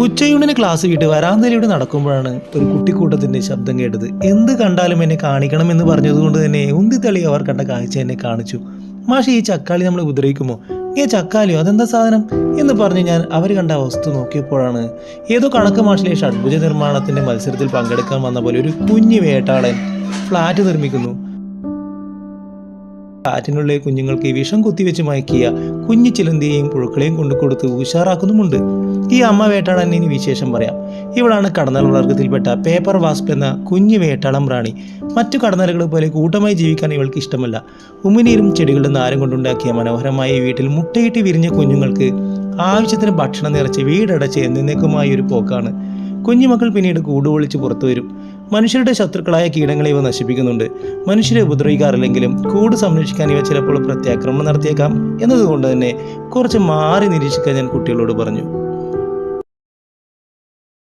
ഉച്ചയൂണിന് class വിട്ട് വരാന്തയിലൂടെ നടക്കുമ്പോഴാണ് ഒരു കുട്ടിക്കൂട്ടത്തിന്റെ ശബ്ദം കേട്ടത്. എന്ത് കണ്ടാലും എന്നെ കാണിക്കണം എന്ന് പറഞ്ഞതുകൊണ്ട് തന്നെ ഉന്തിത്തളി അവർ കണ്ട കാഴ്ച എന്നെ കാണിച്ചു. മാഷി ഈ ചക്കാളി നമ്മൾ ഉപദ്രവിക്കുമോ? ഏ ചക്കാലിയോ അതെന്താ സാധനം? എന്ന് പറഞ്ഞ് ഞാൻ അവർ കണ്ട വസ്തു നോക്കിയപ്പോഴാണ് ഏതോ കണക്ക് മാഷിലെ ഷഡ്ഭുജ നിർമ്മാണത്തിന്റെ മത്സരത്തിൽ പങ്കെടുക്കാൻ വന്ന പോലെ ഒരു കുഞ്ഞു വേട്ടാളൻ ഫ്ലാറ്റ് നിർമ്മിക്കുന്നു. ഫ്ലാറ്റിനുള്ളിലെ കുഞ്ഞുങ്ങൾക്ക് വിഷം കുത്തിവെച്ച് മയക്കിയ കുഞ്ഞു ചിലന്തിയെയും പുഴുക്കളെയും കൊണ്ടു കൊടുത്ത് ഉഷാറാക്കുന്നുമുണ്ട്. ഈ അമ്മ വേട്ടാളൻ ഇനി വിശേഷം പറയാം. ഇവളാണ് കടന്നൽ വർഗത്തിൽപ്പെട്ട പേപ്പർ വാസ്പ് എന്ന കുഞ്ഞു വേട്ടാളം പ്രാണി മറ്റു കടന്നലുകൾ പോലെ കൂട്ടമായി ജീവിക്കാൻ ഇവൾക്ക് ഇഷ്ടമല്ല. ഉമിനീരും ചെടികളും നാരും കൊണ്ടുണ്ടാക്കിയ മനോഹരമായ വീട്ടിൽ മുട്ടയിട്ട് വിരിഞ്ഞ കുഞ്ഞുങ്ങൾക്ക് ആവശ്യത്തിന് ഭക്ഷണം നിറച്ച് വീടടച്ച് എന്നേക്കുമായ ഒരു പോക്കാണ്. കുഞ്ഞുമക്കൾ പിന്നീട് കൂടുപൊളിച്ച് പുറത്തു വരും. മനുഷ്യരുടെ ശത്രുക്കളായ കീടങ്ങളെ ഇവ നശിപ്പിക്കുന്നുണ്ട്. മനുഷ്യരെ ഉപദ്രവിക്കാറില്ലെങ്കിലും കൂട് സംരക്ഷിക്കാൻ ഇവ ചിലപ്പോൾ പ്രത്യാക്രമണം നടത്തിയേക്കാം എന്നതുകൊണ്ട് തന്നെ കുറച്ച് മാറി നിരീക്ഷിക്കാൻ ഞാൻ കുട്ടികളോട് പറഞ്ഞു.